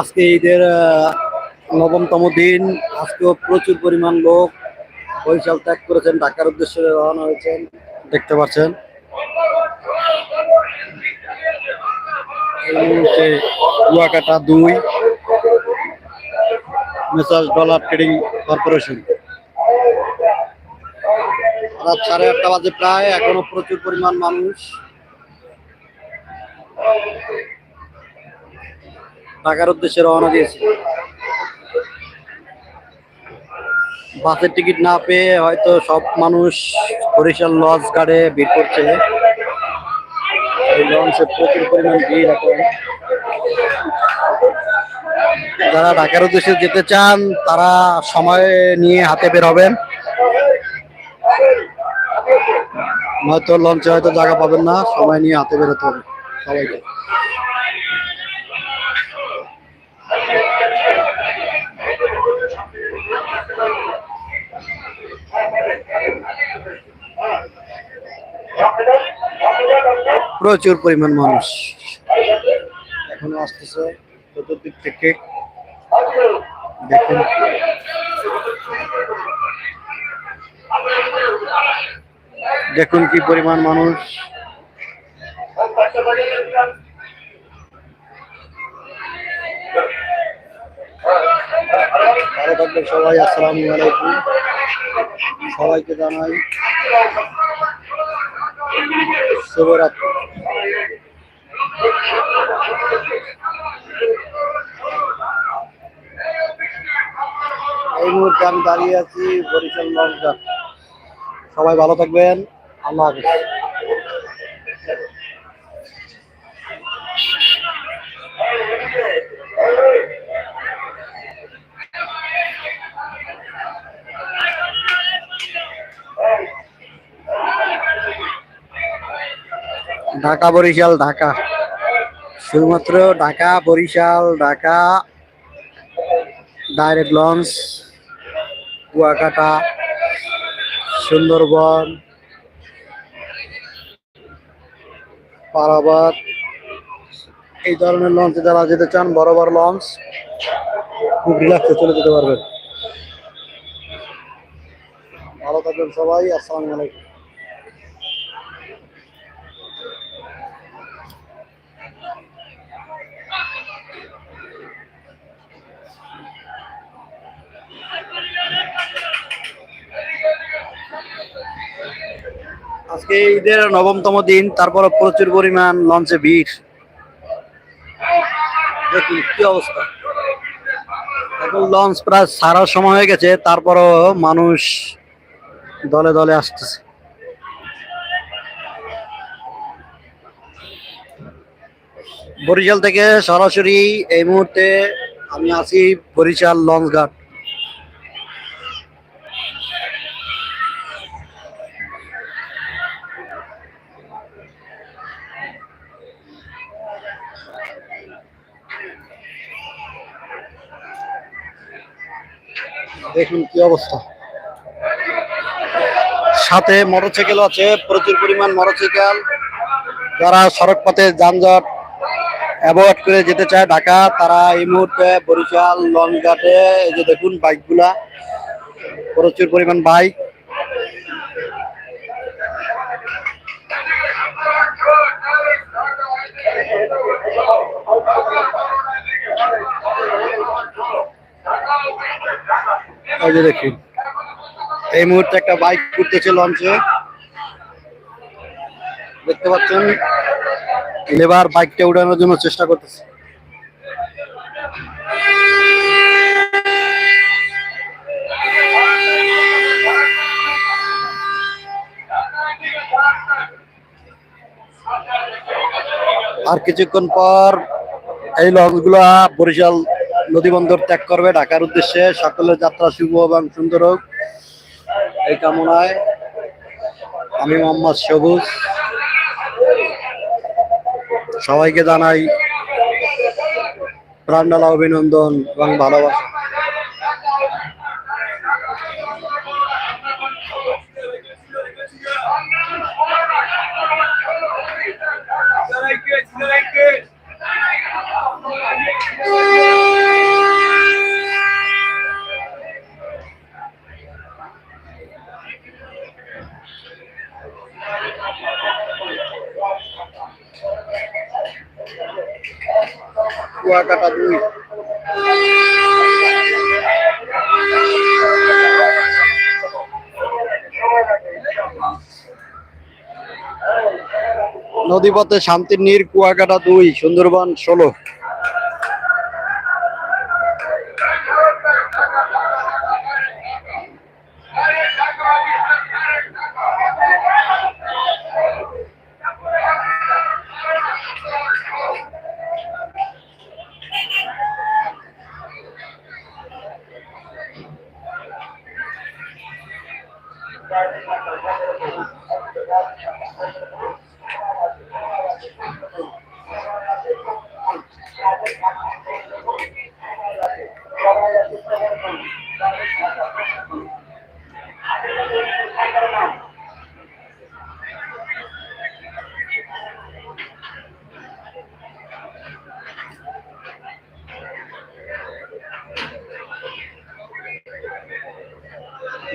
আজকে ঈদের নবমতম দিন। আজকেও প্রচুর পরিমাণ লোক বরিশাল ত্যাগ করেছেন, ঢাকার উদ্দেশ্যে রওনা হয়েছেন। দেখতে পাচ্ছেন। কুয়াকাটা দুই মেসাজ ডলার ট্রেডিং কর্পোরেশন। রাত সাড়ে আটটা বাজে প্রায়, এখনও প্রচুর পরিমাণ মানুষ। ঢাকার উদ্দেশ্যে রওনা দিয়েছে। বাসের টিকিট না পেয়ে হয়তো সব মানুষ বরিশাল লঞ্চ গার্ডে ভিড় করছে। এই লঞ্চে প্রচুর পরিমাণ ভিড় এখন। যারা ঢাকার উদ্দেশ্যে যেতে চান, তারা সময় নিয়ে হাতে বের হবেন। হয়তো লঞ্চে হয়তো জায়গা পাবেন না, সময় নিয়ে হাতে বেরোতে হবে সবাইকে। প্রচুর পরিমাণ মানুষ। এখনও আসতেছে চতুর্দিক থেকে। দেখুন। দেখুন কি পরিমাণ মানুষ। ভালো থাকবেন সবাই, আসসালামু আলাইকুম। সবাইকে জানাই শুভরাত্রি। এই মুহূর্তে আমি দাঁড়িয়ে আছি বরিশাল লঞ্চঘাট সবাই ভালো থাকবেন। আল্লাহ ঢাকা বরিশাল ঢাকা। শুধুমাত্র ঢাকা, বরিশাল, ঢাকা ডাইরেক্ট লঞ্চ কুয়াকাটা, সুন্দরবন পারাবাদ এই ধরনের লঞ্চে যারা যেতে চান বড় বড় লঞ্চ খুব রিল্যাক্সে চলে যেতে পারবেন। ভালো থাকবেন সবাই, আসসালামু আলাইকুম। আজকে ঈদের নবমতম দিন তারপর প্রচুর পরিমাণ লঞ্চে ভিড়। কি অবস্থা। এখন লঞ্চ প্রায় সারার সময় হয়ে গেছে, তারপরও মানুষ দলে দলে আসতেছে। বরিশাল থেকে সরাসরি এই মুহূর্তে আমি আছি বরিশাল লঞ্চ ঘাট দেখুন কি অবস্থা। সাথে মোটরসাইকেল আছে, প্রচুর পরিমাণ মোটরসাইকেল। যারা সড়কপথে যানজট অ্যাভয়েড করে যেতে চায় ঢাকা, তারা এই মুহূর্তে বরিশাল, লঞ্চঘাটে, এই যে দেখুন বাইকগুলা, প্রচুর পরিমাণ বাইক। এই যে দেখুন, এই মুহূর্তে একটা বাইক ঘুরতেছে লঞ্চে দেখতে পাচ্ছেন লেবার বাইকটা উঠানোর জন্য চেষ্টা করতেছে। আর কিছুক্ষণ পর এই লঞ্চগুলা বরিশাল নদী বন্দর ত্যাগ করবে। ঢাকার উদ্দেশ্যে সকলের যাত্রা শুভ এবং সুন্দর হোক। এই কামনায় আমি মোহাম্মদ সবুজ। সবাইকে জানাই প্রাণডালা অভিনন্দন এবং ভালোবাসা। দুই। নদীপথে শান্তির নীর কুয়াকাটা দুই সুন্দরবন ষোলো।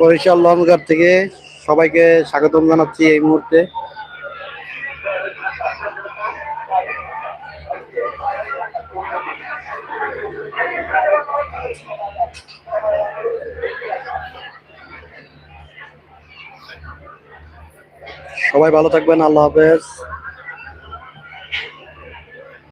বরিশাল লঞ্চঘাট থেকে সবাইকে স্বাগতম জানাচ্ছি এই মুহূর্তে। সবাই ভালো থাকবেন আল্লাহ হাফেজ।